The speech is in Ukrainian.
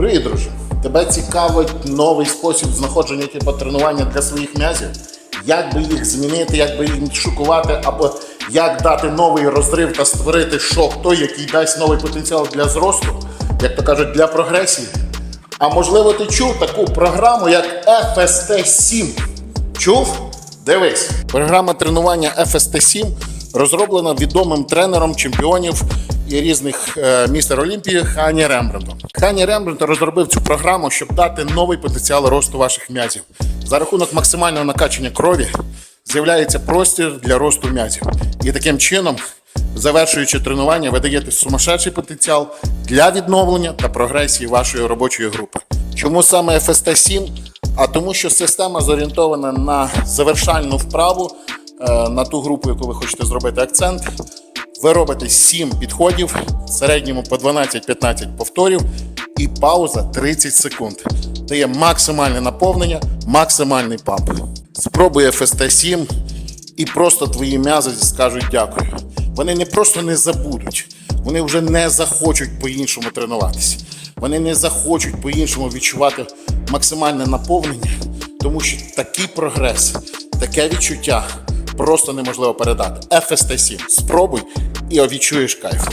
Привіт, друже. Тебе цікавить новий спосіб знаходження типу тренування для своїх м'язів? Як би їх змінити, як би їх шокувати, або як дати новий розрив та створити шок той, який дасть новий потенціал для зросту, як то кажуть, для прогресії. А можливо, ти чув таку програму, як FST7. Чув? Дивись. Програма тренування FST7 розроблена відомим тренером чемпіонів різних е, містер Олімпії Хані Рембрандтом. Хані Рембрандт розробив цю програму, щоб дати новий потенціал росту ваших м'язів. За рахунок максимального накачання крові з'являється простір для росту м'язів. І таким чином, завершуючи тренування, ви даєте сумасшедший потенціал для відновлення та прогресії вашої робочої групи. Чому саме FST7? А тому, що система зорієнтована на завершальну вправу, е, на ту групу, яку ви хочете зробити акцент. Ви робите 7 підходів, в середньому по 12-15 повторів і пауза 30 секунд. Дає максимальне наповнення, максимальний памп. Спробуй FST7 і просто твої м'язи скажуть дякую. Вони не просто не забудуть, вони вже не захочуть по-іншому тренуватися. Вони не захочуть по-іншому відчувати максимальне наповнення, тому що такий прогрес, таке відчуття просто неможливо передати. FST7. Спробуй і відчуєш кайф.